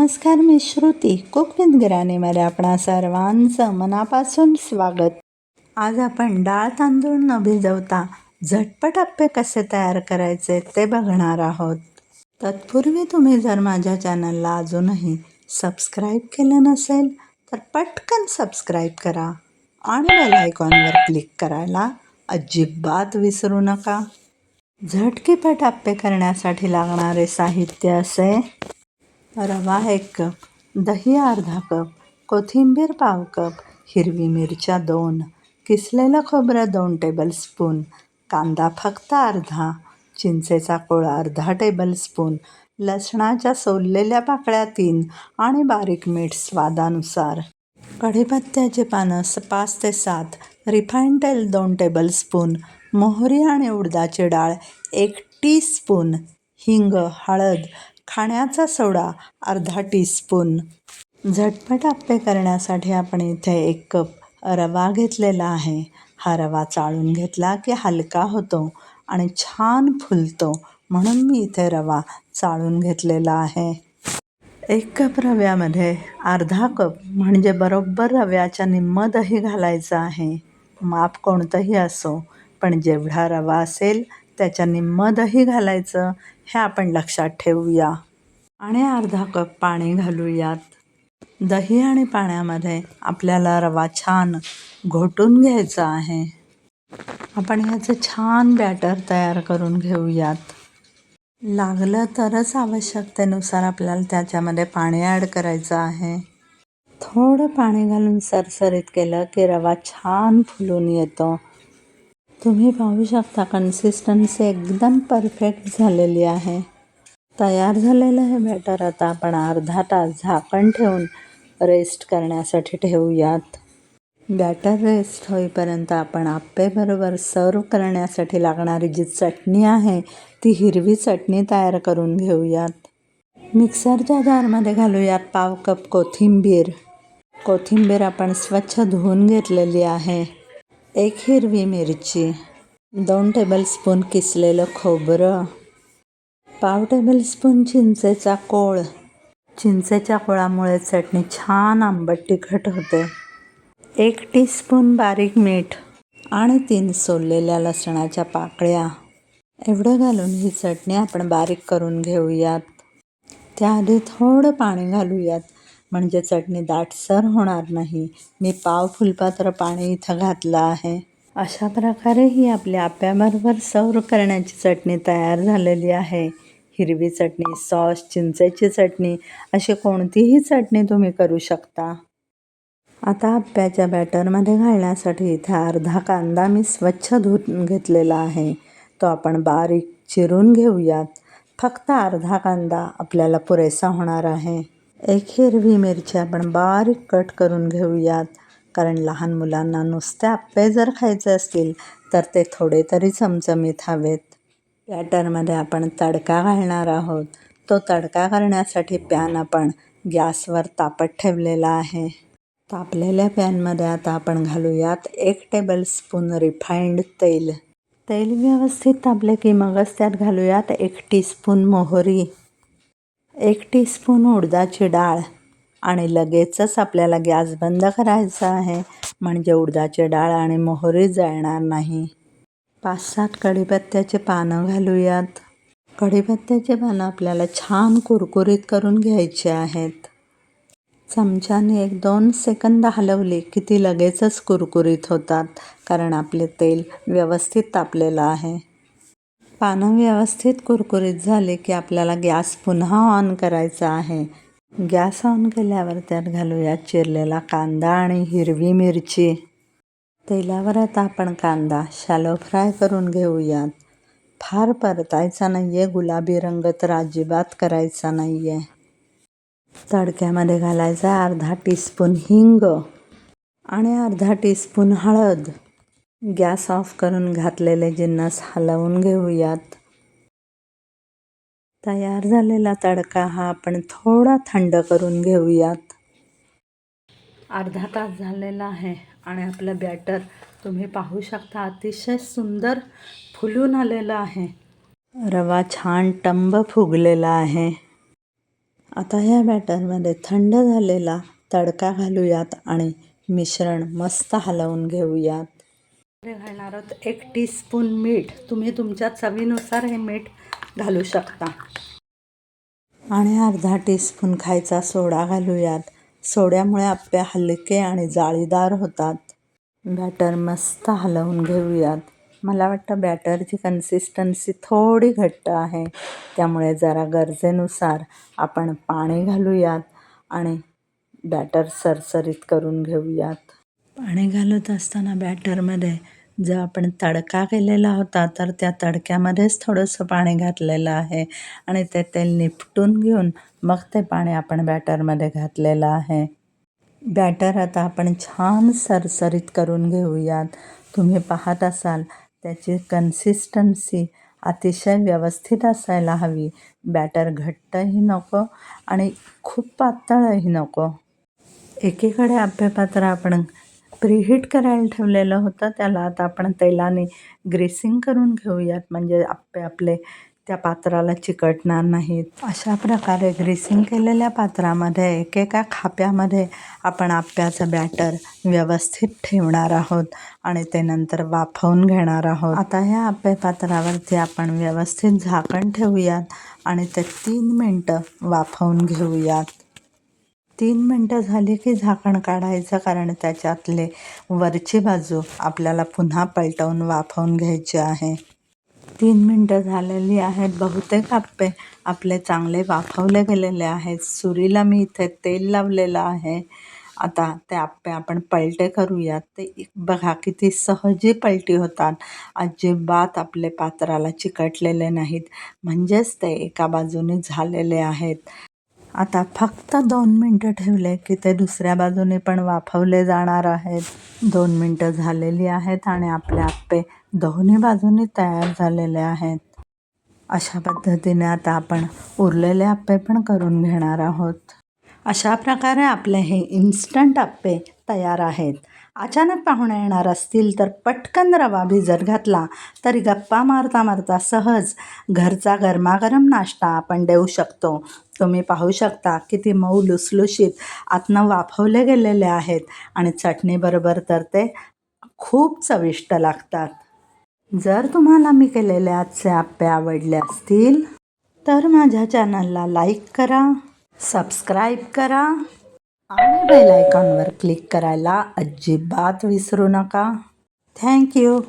नमस्कार मी Shruti. Cook with आपणा सर्वांचं मनापासून स्वागत. आज आपण डाळ तांदूळ न भिजवता झटपट अप्पे कसे तयार करायचे ते बघणार आहोत. तत्पूर्वी तुम्ही जर माझ्या चॅनलला अजूनही सबस्क्राईब केलं नसेल तर पटकन सबस्क्राईब करा आणि बेल आयकॉनवर क्लिक करायला अजिबात विसरू नका. झटकीपट अप्पे करण्यासाठी लागणारे साहित्य असे रवा एक कप दही अर्धा कप कोथिंबीर पाव कप हिरवी मिरच्या दोन किसलेलं खोबरं दोन टेबलस्पून कांदा फक्त अर्धा चिंचेचा कोळ अर्धा टेबलस्पून लसणाच्या सोललेल्या पाकळ्या तीन आणि बारीक मीठ स्वादानुसार. कढीपत्त्याची पानं स पाच ते सात रिफाईन तेल दोन टेबलस्पून मोहरी आणि उडदाची डाळ एक टी स्पून हिंग हळद खाण्याचा सोडा अर्धा टीस्पून झटपट आप्पे करण्यासाठी आपण इथे एक कप रवा घेतलेला आहे. हा रवा चाळून घेतला की हलका होतो आणि छान फुलतो. म्हणून मी इथे रवा चाळून घेतलेला आहे. एक कप रव्यामध्ये अर्धा कप म्हणजे बरोबर रव्याच्या निम्म दही घालायचं आहे. माप कोणतंही असो पण जेवढा रवा असेल त्याच्या निम्म दही घालायचं. हे आपण लक्षात ठेवूया. आणि अर्धा कप पाणी घालूयात. दही आणि पाण्यामध्ये आपल्याला रवा छान घोटून घ्यायचा आहे. आपण ह्याचं छान बॅटर तयार करून घेऊयात. लागलं तरच आवश्यकतेनुसार आपल्याला त्याच्यामध्ये पाणी ॲड करायचं आहे. थोडं पाणी घालून सरसरीत केलं की रवा छान फुलून येतो. तुम्ही पाहू शकता कन्सिस्टन्सी एकदम परफेक्ट झालेली आहे. तयार झालेलं हे बॅटर आता आपण अर्धा तास झाकण ठेवून रेस्ट करण्यासाठी ठेवूयात. बॅटर रेस्ट होईपर्यंत आपण आप्पेबरोबर सर्व करण्यासाठी लागणारी जी चटणी आहे ती हिरवी चटणी तयार करून घेऊयात. मिक्सरच्या जारमध्ये घालूयात पाव कप कोथिंबीर. कोथिंबीर आपण स्वच्छ धुवून घेतलेली आहे. एक हिरवी मिरची दोन टेबलस्पून किसलेलं खोबरं पाव टेबलस्पून चिंचेचा कोळ. चिंचेच्या कोळामुळे चटणी छान आंबट तिखट होते. एक टीस्पून बारीक मीठ आणि तीन सोललेल्या लसणाच्या पाकळ्या. एवढं घालून ही चटणी आपण बारीक करून घेऊयात. त्याआधी थोडं पाणी घालूयात. म्हणजे चटणी दाटसर होणार नाही. मी पाव फुलपात्र पाणी इथं घातलं आहे. अशा प्रकारे ही आपल्या आप्याबरोबर सर्व करण्याची चटणी तयार झालेली आहे. हिरवी चटणी सॉस चिंचेची चटणी अशी कोणतीही चटणी तुम्ही करू शकता. आता आप्याच्या बॅटरमध्ये घालण्यासाठी इथे अर्धा कांदा मी स्वच्छ धुवून घेतलेला आहे. तो आपण बारीक चिरून घेऊयात. फक्त अर्धा कांदा आपल्याला पुरेसा होणार आहे. एक हिरवी मिरची आपण बारीक कट करून घेऊयात. कारण लहान मुलांना नुसते आप्पे जर खायचे असतील तर ते थोडे तरी चमचमीत हवेत. बॅटरमध्ये आपण तडका घालणार आहोत. तो तडका करण्यासाठी पॅन आपण गॅसवर तापत ठेवलेला आहे. तापलेल्या पॅनमध्ये आता आपण घालूयात एक टेबलस्पून रिफाईंड तेल. तेल व्यवस्थित तापले की मगच त्यात घालूयात एक टीस्पून मोहरी. एक टीस्पून उडदाची डाळ आणि लगेचच आपल्याला गॅस बंद करायचा आहे. म्हणजे उडदाची डाळ आणि मोहरी जळणार नाही. पाच सात कढीपत्त्याचे पानं घालूयात. कढीपत्त्याचे पानं आपल्याला छान कुरकुरीत करून घ्यायचे आहेत. चमच्याने एक दोन सेकंद हलवली की ती लगेचच कुरकुरीत होतात कारण आपले तेल व्यवस्थित तापलेलं आहे. पानं व्यवस्थित कुरकुरीत झाले की आपल्याला गॅस पुन्हा ऑन करायचा आहे. गॅस ऑन केल्यावर त्यात घालूयात चिरलेला कांदा आणि हिरवी मिरची. तेलावर आता आपण कांदा शॅलो फ्राय करून घेऊयात. फार परतायचा नाही आहे गुलाबी रंग तर अजिबात करायचा नाही आहे तडक्यामध्ये घालायचा अर्धा टीस्पून हिंग आणि अर्धा टीस्पून हळद. गॅस ऑफ करून घातलेले जिन्नस हलवून घेऊयात. तयार झालेला तडका हा आपण थोडा थंड करून घेऊयात. अर्धा तास झालेला आहे आणि आपलं बॅटर तुम्ही पाहू शकता अतिशय सुंदर फुलून आलेलं आहे. रवा छान टंब फुगलेला आहे. आता या बॅटरमध्ये थंड झालेला तडका घालूयात आणि मिश्रण मस्त हलवून घेऊयात. घालणार आहोत एक टीस्पून मीठ. तुम्ही तुमच्या चवीनुसार हे मीठ घालू शकता. आणि अर्धा टीस्पून खायचा सोडा घालूयात. सोड्यामुळे आप्पे हलके आणि जाळीदार होतात. बॅटर मस्त हलवून घेऊयात. मला वाटतं बॅटरची कन्सिस्टन्सी थोडी घट्ट आहे. त्यामुळे जरा गरजेनुसार आपण पाणी घालूयात आणि बॅटर सरसरीत करून घेऊयात. पाणी घालत असताना बॅटरमध्ये जो आपण तडका केलेला होता तर त्या तडक्यामध्येच थोडंसं पाणी घातलेलं आहे आणि ते तेल निपटून घेऊन मग ते पाणी आपण बॅटरमध्ये घातलेलं आहे. बॅटर आता आपण छान सरसरीत करून घेऊयात. तुम्ही पाहत असाल त्याची कन्सिस्टन्सी अतिशय व्यवस्थित असायला हवी. बॅटर घट्टही नको आणि खूप पातळही नको. एकीकडे आप्पेपात्र आपण प्रीहीट करायला ठेवलेलं होतं. त्याला आता आपण तेलाने ग्रेसिंग करून घेऊयात. म्हणजे आप्पे आपले त्या पात्राला चिकटणार नाहीत. अशा प्रकारे ग्रेसिंग केलेल्या पात्रामध्ये एकेका खाप्यामध्ये आपण आप्याचं बॅटर व्यवस्थित ठेवणार आहोत आणि ते नंतर वाफवून घेणार आहोत. आता ह्या आप्पे पात्रावरती आपण व्यवस्थित झाकण ठेवूयात आणि ते तीन मिनटं वाफवून घेऊयात. तीन मिनटं झाली की झाकण काढायचं कारण त्याच्यातले वरची बाजू आपल्याला पुन्हा पलटवून वाफवून घ्यायची आहे. तीन मिनटं झालेली आहेत. बहुतेक आप्पे आपले चांगले वाफवले गेलेले आहेत. सुरीला मी इथे तेल लावलेलं आहे. आता ते आप्पे आपण पलटे करूयात. ते बघा किती सहजी पलटी होतात. अजिबात आपले पात्राला चिकटलेले नाहीत. म्हणजेच ते एका बाजूने झालेले आहेत. आता फक्त दोन मिनटं ठेवले की ते दुसऱ्या बाजूने पण वाफवले जाणार आहेत. दोन मिनटं झालेली आहेत आणि आपले आप्पे दोन्ही बाजूने तयार झालेले आहेत. अशा पद्धतीने आता आपण उरलेले आप्पे पण करून घेणार आहोत. अशा प्रकारे आपले हे इन्स्टंट आप्पे तयार आहेत. अचानक पाहुणे येणार असतील तर पटकन रवा भिजत घातला तरी गप्पा मारता मारता सहज घरचा गरमागरम नाश्ता आपण देऊ शकतो. तुम्ही पाहू शकता किती मऊ लुसलुशीत आतनं वाफवले गेलेले आहेत आणि चटणीबरोबर तर ते खूप चविष्ट लागतात. जर तुम्हाला मी केलेले आजचे आप्पे आवडले असतील तर माझ्या चॅनलला लाईक करा सबस्क्राईब करा आणि बेल आयकॉनवर क्लिक करायला अजिबात विसरू नका. थँक्यू